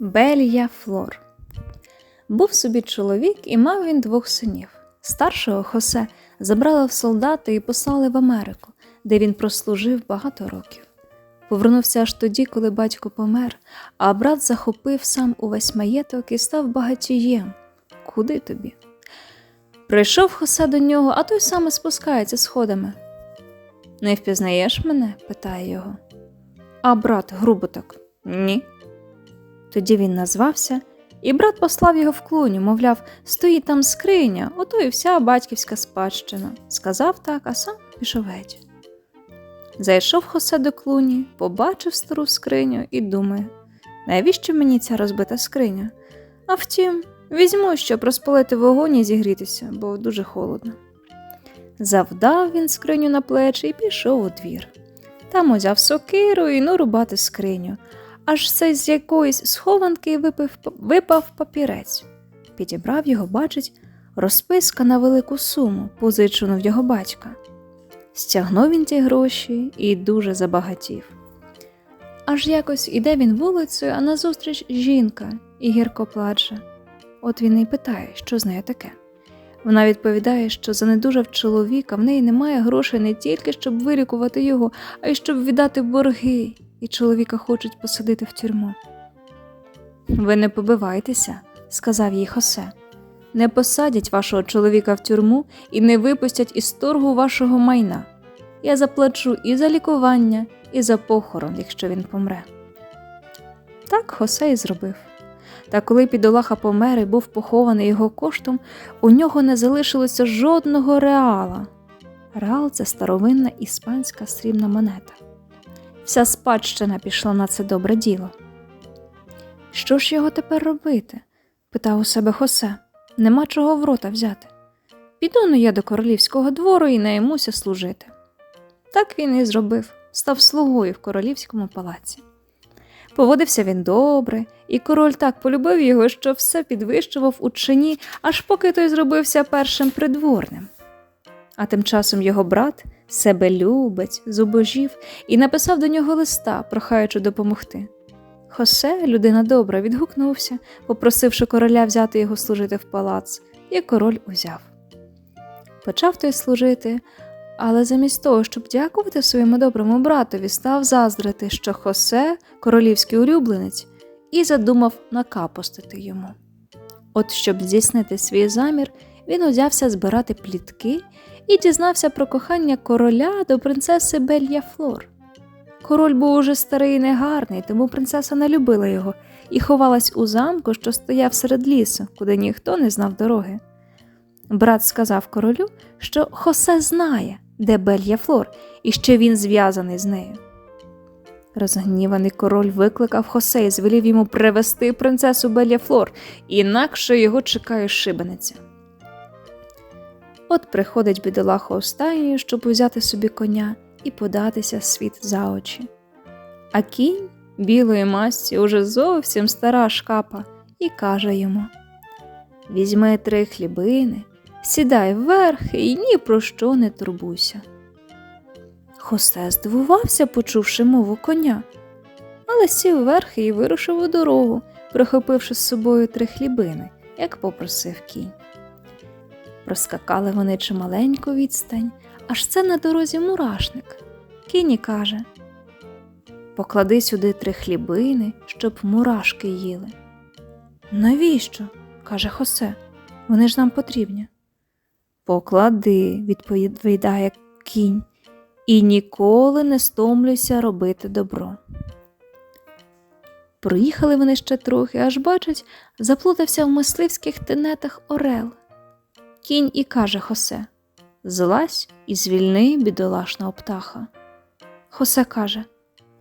Белія Флор. Був собі чоловік, і мав він двох синів. Старшого Хосе забрали в солдати і послали в Америку, де він прослужив багато років. Повернувся аж тоді, коли батько помер, а брат захопив сам увесь маєток і став багатієм. Куди тобі? Прийшов Хосе до нього, а той саме спускається сходами. Не впізнаєш мене? питає його. А брат грубо так. Ні. Тоді він назвався, і брат послав його в клуню, мовляв, стоїть там скриня, ото і вся батьківська спадщина. Сказав так, а сам пішов геть. Зайшов Хосе до клуні, побачив стару скриню і думає, навіщо мені ця розбита скриня? А втім, візьму, щоб розпалити вогонь і зігрітися, бо дуже холодно. Завдав він скриню на плечі і пішов у двір. Там узяв сокиру і ну рубати скриню, аж це з якоїсь схованки випив, випав папірець. Підібрав його, бачить, розписка на велику суму, позичену в його батька. Стягнув він ті гроші і дуже забагатів. Аж якось іде він вулицею, а назустріч жінка і гірко плаче. От він і питає, що з нею таке. Вона відповідає, що занедужав чоловіка, в неї немає грошей не тільки, щоб вилікувати його, а й щоб віддати борги, і чоловіка хочуть посадити в тюрму. Ви не побивайтеся, сказав їй Хосе. Не посадять вашого чоловіка в тюрму і не випустять із торгу вашого майна. Я заплачу і за лікування, і за похорон, якщо він помре. Так Хосе і зробив. Та коли підолаха помер і був похований його коштом, у нього не залишилося жодного реала. Реал це старовинна іспанська срібна монета. Вся спадщина пішла на це добре діло. Що ж його тепер робити? питав у себе Хосе. Нема чого в рота взяти. Піду ну я до королівського двору і наймуся служити. Так він і зробив, став слугою в королівському палаці. Поводився він добре, і король так полюбив його, що все підвищував у чині, аж поки той зробився першим придворним. А тим часом його брат, себелюбець, зубожів, і написав до нього листа, прохаючи допомогти. Хосе, людина добра, відгукнувся, попросивши короля взяти його служити в палац, і король узяв. Почав той служити, але замість того, щоб дякувати своєму доброму братові, став заздрити, що Хосе королівський улюбленець, і задумав накапостити йому. От, щоб здійснити свій замір, він узявся збирати плітки і дізнався про кохання короля до принцеси Белья Флор. Король був уже старий і негарний, тому принцеса не любила його і ховалась у замку, що стояв серед лісу, куди ніхто не знав дороги. Брат сказав королю, що Хосе знає, де Белья Флор, і що він зв'язаний з нею. Розгніваний король викликав Хосе і звелів йому привести принцесу Белья Флор, інакше його чекає шибениця. От приходить бідолаха останньою, щоб узяти собі коня і податися світ за очі. А кінь білої масті уже зовсім стара шкапа, і каже йому Візьми три хлібини, сідай вверх і ні про що не турбуйся. Хосе здивувався, почувши мову коня, але сів вверх і вирушив у дорогу, прихопивши з собою три хлібини, як попросив кінь. Проскакали вони чималеньку відстань, аж це на дорозі мурашник. Кіні каже Поклади сюди три хлібини, щоб мурашки їли. Навіщо? каже Хосе, вони ж нам потрібні. Поклади, відповідає кінь, і ніколи не стомлюйся робити добро. Проїхали вони ще трохи, аж бачать, заплутався в мисливських тенетах Орел. Кінь і каже Хосе Злазь і звільни бідолашного птаха. Хосе каже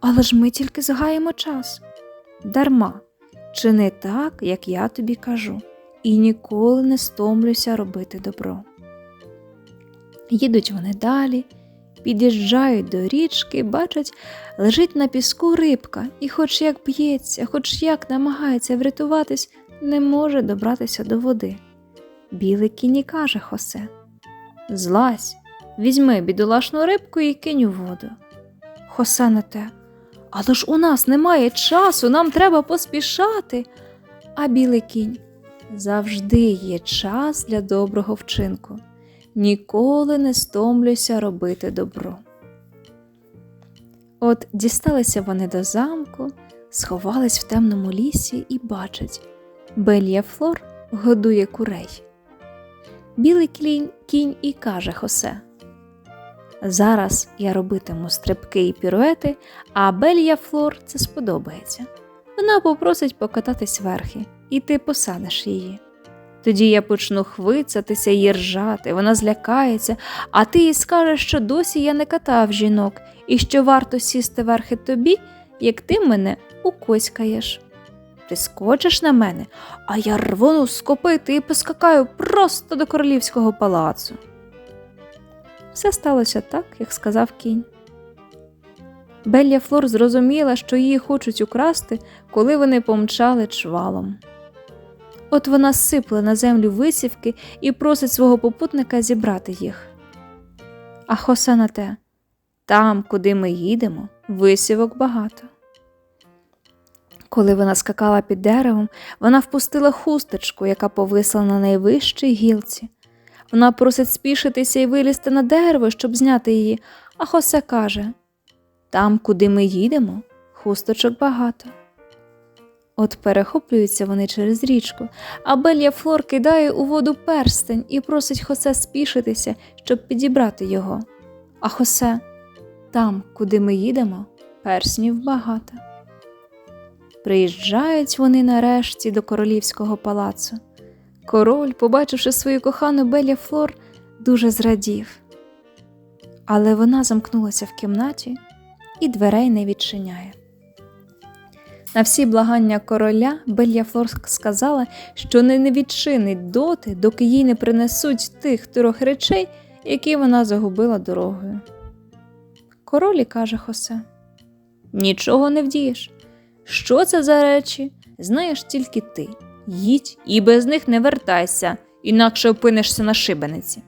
Але ж ми тільки згаємо час. Дарма, чини так, як я тобі кажу, і ніколи не стомлюся робити добро. Їдуть вони далі, під'їжджають до річки, бачать, лежить на піску рибка, і, хоч як б'ється, хоч як намагається врятуватись, не може добратися до води. Білий кіні каже Хосе Злазь, візьми бідолашну рибку і кинь у воду. Хосе на те. Але ж у нас немає часу, нам треба поспішати. А білий кінь завжди є час для доброго вчинку. Ніколи не стомлюйся робити добро. От дісталися вони до замку, сховались в темному лісі і бачать Белія Флор годує курей. Білий клінь, кінь і каже Хосе. Зараз я робитиму стрибки і піруети, а Белія Флор це сподобається. Вона попросить покататись верхи, і ти посадиш її. Тоді я почну хвицатися і ржати, вона злякається, а ти їй скажеш, що досі я не катав жінок, і що варто сісти верхи тобі, як ти мене укоськаєш. Ти скочиш на мене, а я рвону скопити і поскакаю просто до королівського палацу. Все сталося так, як сказав кінь. Белля Флор зрозуміла, що її хочуть украсти, коли вони помчали чвалом. От вона сипле на землю висівки і просить свого попутника зібрати їх. А Хосе на те там, куди ми їдемо, висівок багато. Коли вона скакала під деревом, вона впустила хусточку, яка повисла на найвищій гілці. Вона просить спішитися і вилізти на дерево, щоб зняти її, а Хосе каже Там, куди ми їдемо, хусточок багато. От перехоплюються вони через річку, а Белія Флор кидає у воду перстень і просить Хосе спішитися, щоб підібрати його. А Хосе, там, куди ми їдемо, перснів багато. Приїжджають вони нарешті до королівського палацу. Король, побачивши свою кохану Белі Флор, дуже зрадів. Але вона замкнулася в кімнаті і дверей не відчиняє. На всі благання короля Белля Флор сказала, що не відчинить доти, доки їй не принесуть тих трьох речей, які вона загубила дорогою. Король каже Хосе: Нічого не вдієш. Що це за речі? Знаєш тільки ти. Їдь і без них не вертайся, інакше опинишся на шибениці.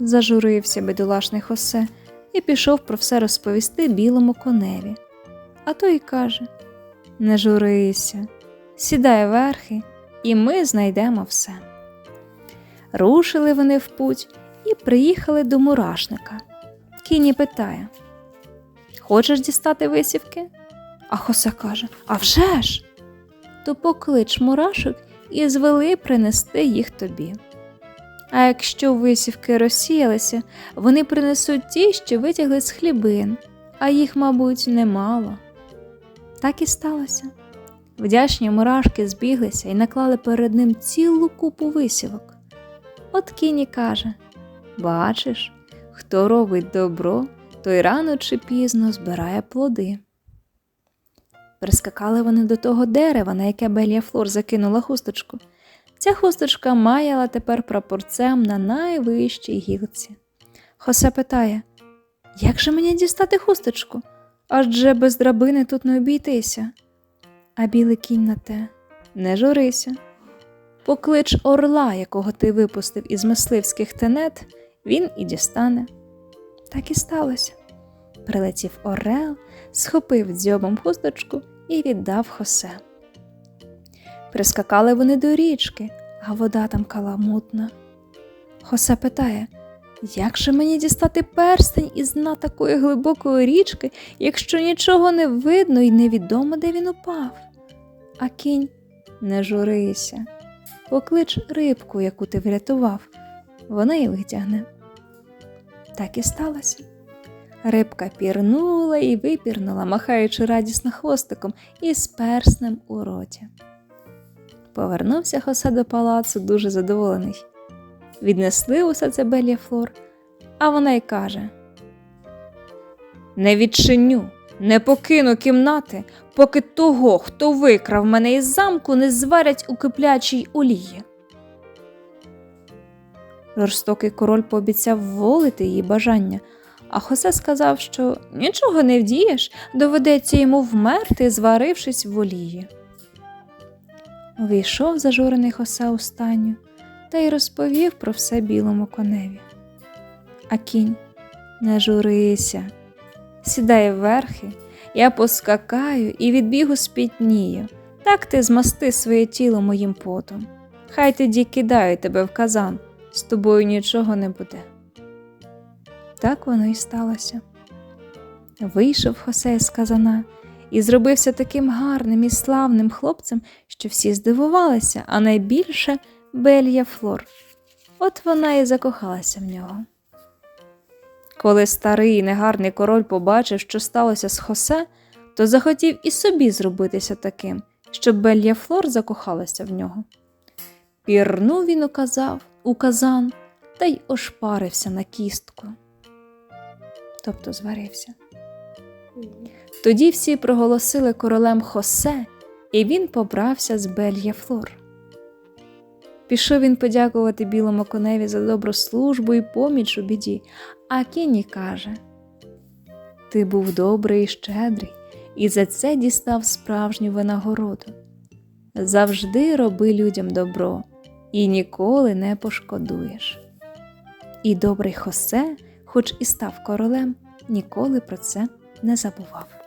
Зажурився бідолашний Хосе і пішов про все розповісти білому коневі. А той каже Не журися, сідай верхи, і ми знайдемо все. Рушили вони в путь і приїхали до мурашника. Кіні питає Хочеш дістати висівки? А Хосе каже «А вже ж!» То поклич мурашок і звели принести їх тобі. А якщо висівки розсіялися, вони принесуть ті, що витягли з хлібин, а їх, мабуть, немало. Так і сталося. Вдячні мурашки збіглися і наклали перед ним цілу купу висівок. От кіні каже Бачиш, хто робить добро, той рано чи пізно збирає плоди. Прискакали вони до того дерева, на яке Белія Флор закинула хусточку. Ця хусточка маяла тепер прапорцем на найвищій гілці. Хосе питає Як же мені дістати хусточку? Адже без драбини тут не обійтися. А білий кінь на те не журися. Поклич орла, якого ти випустив із мисливських тенет, він і дістане. Так і сталося. Прилетів орел, схопив дзьобом хусточку і віддав Хосе. Прискакали вони до річки, а вода там каламутна. Хосе питає, як же мені дістати перстень із дна такої глибокої річки, якщо нічого не видно і невідомо, де він упав? А кінь не журися, поклич рибку, яку ти врятував, вона й витягне. Так і сталося. Рибка пірнула і випірнула, махаючи радісно хвостиком із перснем у роті. Повернувся Хосе до палацу дуже задоволений. Віднесли усе це Белія Флор, а вона й каже: Не відчиню, не покину кімнати, поки того, хто викрав мене із замку, не зварять у киплячій олії. Жорстокий король пообіцяв волити її бажання, а Хосе сказав, що нічого не вдієш, доведеться йому вмерти, зварившись в олії. Війшов зажурений Хосе у стайню та й розповів про все білому коневі. А кінь не журися, сідай верхи, я поскакаю і від бігу спітнію. Так ти змасти своє тіло моїм потом. Хай тоді кидаю тебе в казан, з тобою нічого не буде. Так воно і сталося. Вийшов Хосе з казана і зробився таким гарним і славним хлопцем, що всі здивувалися, а найбільше Белья Флор. От вона і закохалася в нього. Коли старий негарний король побачив, що сталося з Хосе, то захотів і собі зробитися таким, щоб Белья Флор закохалася в нього. Пірнув він указав, у казан та й ошпарився на кістку. Тобто зварився. Тоді всі проголосили королем Хосе, і він побрався з Белья Флор. Пішов він подякувати білому коневі за добру службу і поміч у біді, а Кенні каже: Ти був добрий і щедрий, і за це дістав справжню винагороду. Завжди роби людям добро і ніколи не пошкодуєш. І добрий Хосе, хоч і став королем, ніколи про це не забував.